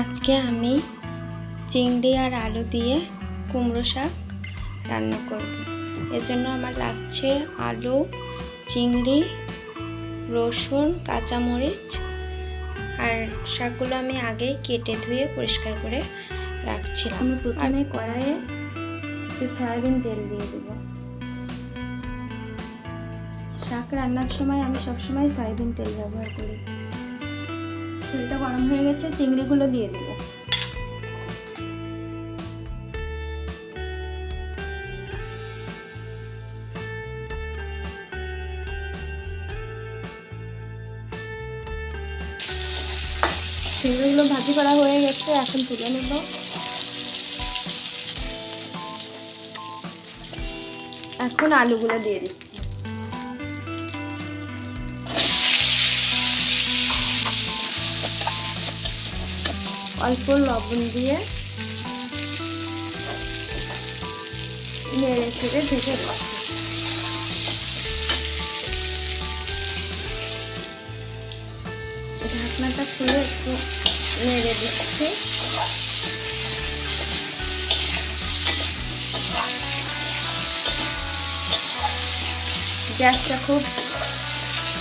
আজকে আমি চিংড়ি আর আলু দিয়ে কুমড়ো শাক রান্না করব। এর জন্য আমার লাগছে আলু চিংড়ি রসুন কাঁচামরিচ আর শাকগুলো আমি আগেই কেটে ধুয়ে পরিষ্কার করে রাখছিলাম। আমি প্রথমে কড়াইয়ে একটু সয়াবিন তেল দিয়ে দেবো। শাক রান্নার সময় আমি সবসময় সয়াবিন তেল ব্যবহার করি। তেলটা গরম হয়ে গেছে, চিংড়িগুলো দিয়ে দেবো। চিংড়িগুলো ভাজি করা হয়ে গেছে, এখন তুলে নেব। এখন আলুগুলো দিয়ে দিচ্ছি। অল্প লবণ দিয়ে নেড়ে ছেড়ে ঢেকে ঢাকনাটা খুলে একটু নেড়ে দিচ্ছি। গ্যাসটা খুব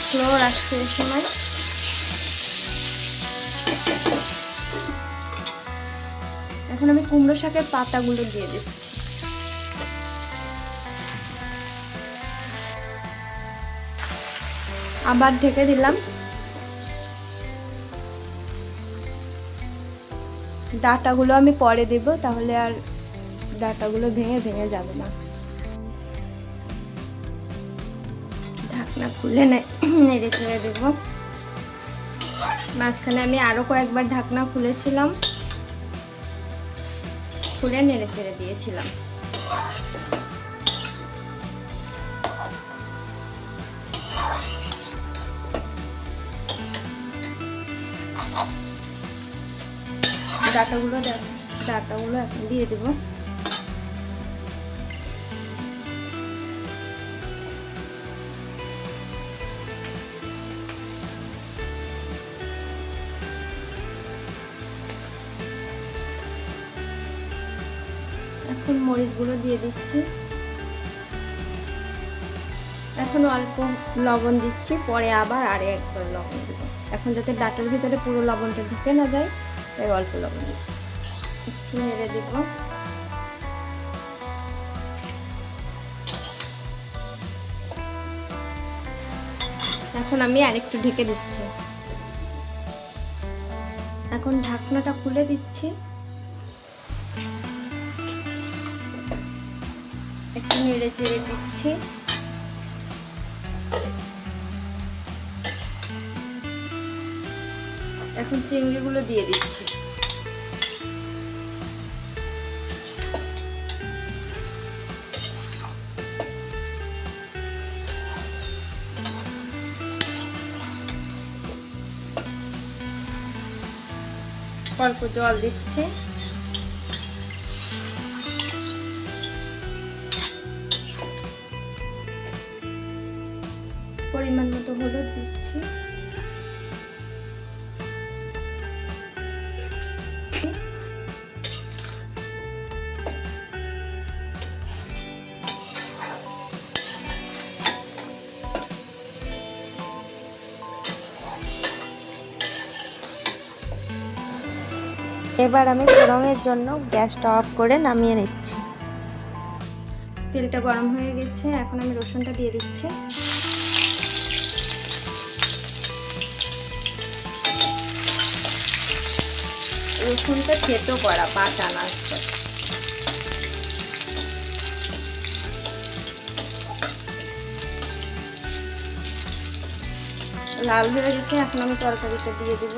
স্লো রাখছে এই সময়। এখন আমি কুমড়ো শাকের পাতাগুলো দিয়ে দিচ্ছি। আবার ঢেকে দিলাম। ডাটাগুলো আমি পরে দেব, তাহলে আর ডাটাগুলো ভেঙে ভেঙে যাবে না। ঢাকনা খুলে নেড়ে ছেড়ে দেব। মাঝখানে আমি আরও কয়েকবার ঢাকনা খুলেছিলাম। খুলে নেড়ে চেড়ে দিয়েছিলাম। ডাটাগুলো ডাটাগুলো এখন দিয়ে দেবো। এখন মরিচগুলো দিয়ে দিচ্ছি। এখন অল্প লবণ দিচ্ছি, পরে আবার আরে একবার লবণ দেব। এখন যাতে ডাটার ভিতরে পুরো লবণটা ঢুকে না যায়, তাই অল্প লবণ দিচ্ছি। একটু নেড়ে দেব। এখন আমি আরেকটু ঢেকে দিচ্ছি। এখন ঢাকনাটা খুলে দিচ্ছি। একটু নেড়ে চেড়ে দিচ্ছি। এখন চিংড়িগুলো দিয়ে দিচ্ছি। অল্প জল দিচ্ছি। পরিমাণ মতো হলুদ দিচ্ছি। এবার আমি ফোড়নের জন্য গ্যাসটা অফ করে নামিয়ে নিচ্ছি। তেলটা গরম হয়ে গেছে, এখন আমি রসুনটা দিয়ে দিচ্ছি। রসুনটা থেতো করা বাটা না। লাল হয়ে গেছে এখন আমি তরকারিটা দিয়ে দিব।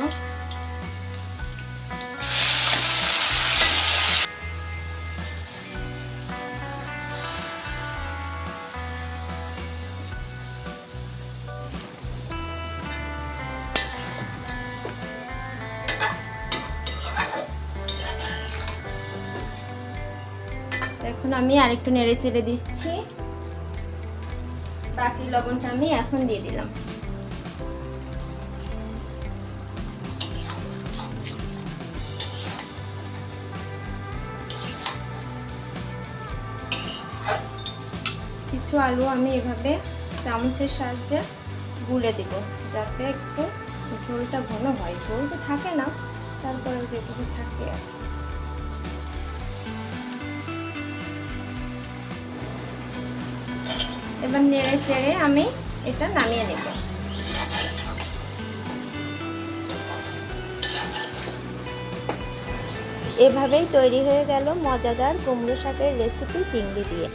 এখন আমি আরেকটু নেড়ে চেড়ে দিচ্ছি। বাকি লবণটা আমি এখন দিয়ে দিলাম। কিছু আলু আমি এভাবে চামচের সাহায্যে গুলে দেব, যাতে একটু ঝোলটা ঘন হয়। ঝোল তো থাকে না তারপরে যেটুকু থাকে আর এবার নেড়ে চেড়ে আমি এটা নামিয়ে নেব। এভাবেই তৈরি হয়ে গেল মজাদার কুমড়ো শাকের রেসিপি চিংড়ি দিয়ে।